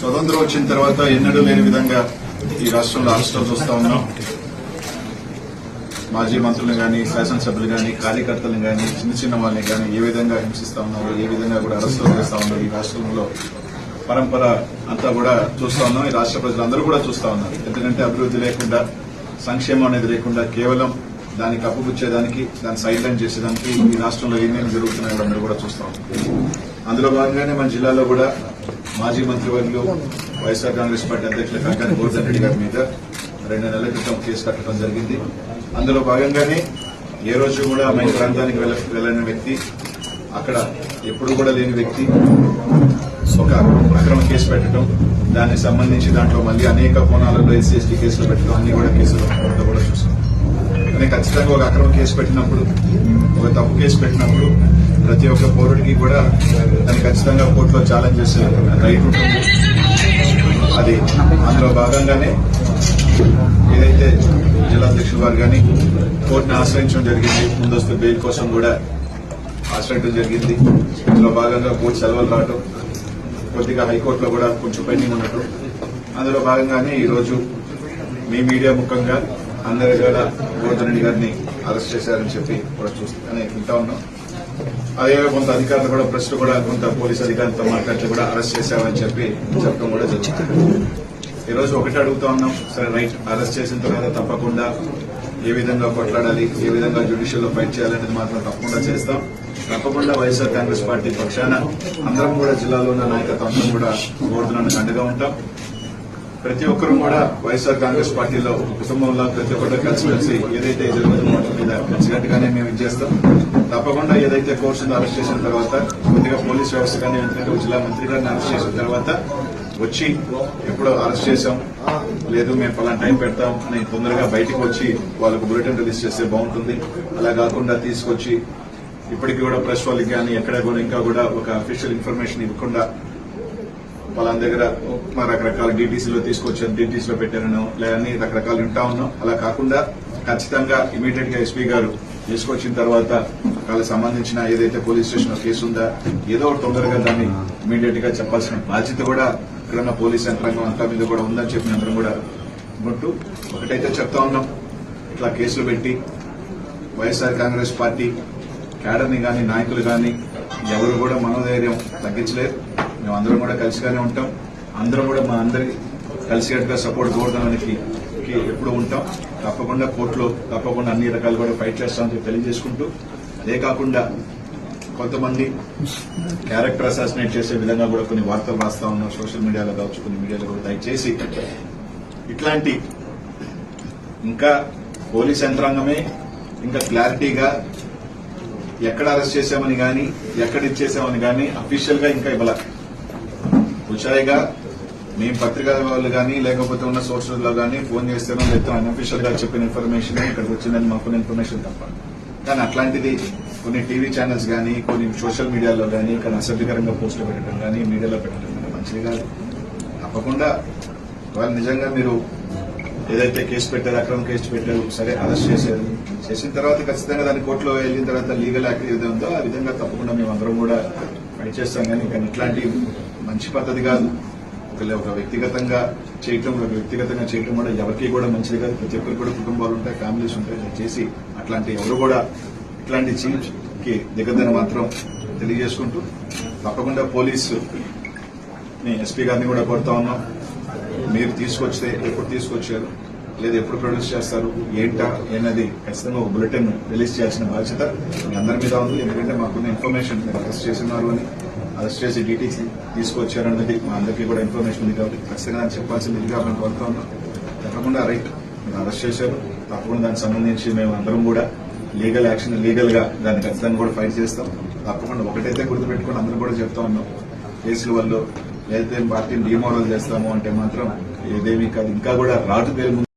స్వతంత్రం వచ్చిన తర్వాత ఎన్నడూ లేని విధంగా ఈ రాష్ట్రంలో అరెస్టులు చూస్తా ఉన్నాం. మాజీ మంత్రులు కానీ శాసనసభ్యులు కానీ కార్యకర్తలను కానీ చిన్న చిన్న వాళ్ళని కానీ ఏ విధంగా హింసిస్తా ఉన్నారో ఏ విధంగా కూడా అరెస్టులు చేస్తా ఉన్నారు ఈ రాష్ట్రంలో పరంపర అంతా కూడా చూస్తా ఉన్నాం. ఈ రాష్ట్ర ప్రజలందరూ కూడా చూస్తా ఉన్నారు. ఎందుకంటే అభివృద్ధి లేకుండా సంక్షేమం అనేది లేకుండా కేవలం దానికి అప్పుపుచ్చేదానికి దాన్ని సైడ్ లైన్ చేసేదానికి ఈ రాష్ట్రంలో ఏమేమి జరుగుతున్నాయో అందరూ కూడా చూస్తా ఉన్నాం అందులో భాగంగానే మన జిల్లాలో కూడా మాజీ మంత్రివర్యులు వైఎస్ఆర్ కాంగ్రెస్ పార్టీ అధ్యక్షుల కంటే గోవర్ధన్ రెడ్డి గారి మీద రెండు నెలల క్రితం కేసు కట్టడం జరిగింది. అందులో భాగంగానే ఏ రోజు కూడా మన ప్రాంతానికి వెళ్ళ వెళ్ళని వ్యక్తి అక్కడ ఎప్పుడు కూడా లేని వ్యక్తి ఒక అక్రమ కేసు పెట్టడం దానికి సంబంధించి దాంట్లో మళ్ళీ అనేక కోణాలలో ఎస్సీ ఎస్టీ కేసులు పెట్టడం అన్ని కూడా కేసులు కూడా చూసాం. నేను ఖచ్చితంగా ఒక అక్రమ కేసు పెట్టినప్పుడు ఒక తప్పు కేసు పెట్టినప్పుడు ప్రతి ఒక్క పౌరుడికి కూడా దాన్ని ఖచ్చితంగా కోర్టులో ఛాలెంజ్ చేసే రైట్ ఉంటుంది. అది అందులో భాగంగానే ఏదైతే జిల్లా అధ్యక్షులు వారు కానీ కోర్టును ఆశ్రయించడం జరిగింది ముందస్తు బెయిల్ కోసం కూడా ఆశ్రయించడం జరిగింది. ఇందులో భాగంగా కోర్టు సెలవులు రావడం కొద్దిగా హైకోర్టులో కూడా కొంచెం పెండింగ్ ఉన్నట్టు. అందులో భాగంగానే ఈరోజు మీ మీడియా ముఖంగా అందరి కూడా గోవర్ధన్ గారిని అరెస్ట్ చేశారని చెప్పి కూడా చూస్తూనే వింటా ఉన్నాం. అదే కొంత అధికారులు కూడా ప్రశ్న కూడా కొంత పోలీస్ అధికారులతో మాట్లాడుతూ కూడా అరెస్ట్ చేశామని చెప్పి చెప్పడం కూడా జరుగుతుంది ఈ రోజు ఒకటి అడుగుతా ఉన్నాం. సరే రైట్. అరెస్ట్ చేసిన తర్వాత తప్పకుండా ఏ విధంగా కొట్లాడాలి ఏ విధంగా జ్యుడిషియల్లో ఫైట్ చేయాలనేది మాత్రం తప్పకుండా చేస్తాం. తప్పకుండా వైఎస్ఆర్ కాంగ్రెస్ పార్టీ పక్షాన అందరం కూడా జిల్లాలో ఉన్న నాయకత్వం కూడా గోవర్ధనానికి అండగా ఉంటాం. ప్రతి ఒక్కరూ కూడా వైఎస్ఆర్ కాంగ్రెస్ పార్టీలో ఒక కుటుంబంలో ప్రతి ఒక్కరు కలిసిమెలిసి ఏదైతే జరుగుతుందో వాటి మీద కలిసినట్టుగానే మేము ఇచ్చేస్తాం తప్పకుండా ఏదైతే కోర్సును అరెస్ట్ చేసిన తర్వాత కొద్దిగా పోలీస్ వ్యవస్థ కానీ ఎందుకంటే జిల్లా మంత్రి గారిని అరెస్ట్ చేసిన తర్వాత వచ్చి ఎప్పుడో అరెస్ట్ చేశాం. లేదు మేము పలానా టైం పెడతాం. అని తొందరగా బయటికి వచ్చి వాళ్ళకు బులెటిన్ రిలీజ్ చేస్తే బాగుంటుంది. అలా కాకుండా తీసుకొచ్చి ఇప్పటికీ కూడా ప్రెస్ వాళ్ళకి కానీ ఎక్కడ కూడా ఇంకా కూడా ఒక అఫీషియల్ ఇన్ఫర్మేషన్ ఇవ్వకుండా వాళ్ళ దగ్గర మా రకరకాల డీటీసీలో తీసుకొచ్చాను డీటీసీలో పెట్టాను లేదని రకరకాలు వింటా ఉన్నాం. అలా కాకుండా ఖచ్చితంగా ఇమీడియట్గా ఎస్పీ గారు తీసుకొచ్చిన తర్వాత వాళ్ళకి సంబంధించిన ఏదైతే పోలీస్ స్టేషన్ కేసు ఉందా ఏదో ఒకటి తొందరగా దాన్ని ఇమీడియట్గా చెప్పాల్సిన బాధ్యత కూడా ఇక్కడ ఉన్న పోలీస్ యంత్రాంగం అంతా మీద కూడా ఉందని చెప్పిన అందరం కూడా ఉంటూ ఒకటైతే చెప్తా ఉన్నాం. ఇట్లా కేసులు పెట్టి వైఎస్ఆర్ కాంగ్రెస్ పార్టీ క్యాడర్ని కానీ నాయకులు కానీ ఎవరు కూడా మనోధైర్యం తగ్గించలేరు. మేము అందరం కూడా కలిసిగానే ఉంటాం. అందరం కూడా మా అందరి కలిసికట్టుగా సపోర్ట్ కోరడానికి ఎప్పుడు ఉంటాం. తప్పకుండా కోర్టులో తప్పకుండా అన్ని రకాలు కూడా ఫైట్ చేస్తామని చెప్పి తెలియజేసుకుంటూ అదే కాకుండా కొంతమంది క్యారెక్టర్ అసాసినేట్ చేసే విధంగా కూడా కొన్ని వార్తలు రాస్తా ఉన్నాం. సోషల్ మీడియాలో కావచ్చు కొన్ని మీడియాలో కూడా దయచేసి ఇట్లాంటి ఇంకా పోలీస్ యంత్రాంగమే ఇంకా క్లారిటీగా ఎక్కడ అరెస్ట్ చేశామని కానీ ఎక్కడ ఇచ్చేసామని కానీ అఫీషియల్గా ఇంకా ఇవ్వాల. ఉషాయిగా మేము పత్రికా వాళ్ళు కానీ లేకపోతే ఉన్న సోర్సెస్లో కానీ ఫోన్ చేస్తాను లేకపోతే అన్అఫీషియల్గా చెప్పిన ఇన్ఫర్మేషన్ ఇక్కడికి వచ్చిందని మాకున్న ఇన్ఫర్మేషన్ తప్ప. కానీ అట్లాంటిది కొన్ని టీవీ ఛానల్స్ కానీ కొన్ని సోషల్ మీడియాలో కానీ ఇక్కడ అసభ్యకరంగా పోస్టులు పెట్టడం కానీ మీడియాలో పెట్టడం కానీ మంచిది కాదు. తప్పకుండా వాళ్ళు నిజంగా మీరు ఏదైతే కేసు పెట్టారు అక్రమ కేసు పెట్టారు సరే అరెస్ట్ చేశారు. చేసిన తర్వాత ఖచ్చితంగా దాని కోర్టులో వెళ్ళిన తర్వాత లీగల్ యాక్ట్ ఏదో ఉందో ఆ విధంగా తప్పకుండా మేము అందరం కూడా పనిచేస్తాం చేస్తాం కానీ కానీ ఇట్లాంటి మంచి పద్ధతి కాదు. ఒక ఒక వ్యక్తిగతంగా చేయటం ఒక వ్యక్తిగతంగా చేయటం కూడా ఎవరికి కూడా మంచిది కాదు. ప్రతి ఒక్కరికి కూడా కుటుంబాలు ఉంటాయి ఫ్యామిలీస్ ఉంటాయి. చేసి అట్లాంటి ఎవరు కూడా ఇట్లాంటి చీఫ్కి దిగదని మాత్రం తెలియజేసుకుంటూ తప్పకుండా పోలీసు ఎస్పీ గారిని కూడా కోరుతా ఉన్నాం. మీరు తీసుకొస్తే ఎప్పుడు తీసుకొచ్చారు? లేదా ఎప్పుడు ప్రొడ్యూస్ చేస్తారు ఏంటా ఏనది ఖచ్చితంగా ఒక బులెటిన్ రిలీజ్ చేయాల్సిన బాధ్యత మీ అందరి మీద ఉంది. ఎందుకంటే మాకున్న ఇన్ఫర్మేషన్ మీరు అరెస్ట్ చేస్తున్నారు అని అరెస్ట్ చేసి డీటీసీ తీసుకొచ్చారన్నది మా అందరికీ కూడా ఇన్ఫర్మేషన్ ఉంది కాబట్టి ఖచ్చితంగా అని చెప్పాల్సిందిగా మేము కోరుతా ఉన్నాం. తప్పకుండా రైట్ మీరు అరెస్ట్ చేశారు. తప్పకుండా దానికి సంబంధించి మేము అందరం కూడా లీగల్ యాక్షన్ లీగల్గా దాన్ని ఖచ్చితంగా కూడా ఫైట్ చేస్తాం. తప్పకుండా ఒకటైతే గుర్తుపెట్టుకుని అందరూ కూడా చెప్తా ఉన్నాం. కేసుల వల్ల ఏదైతే పార్టీని డిమోరల్ చేస్తాము అంటే మాత్రం ఏదేమీ కాదు. ఇంకా కూడా రాటు పేరు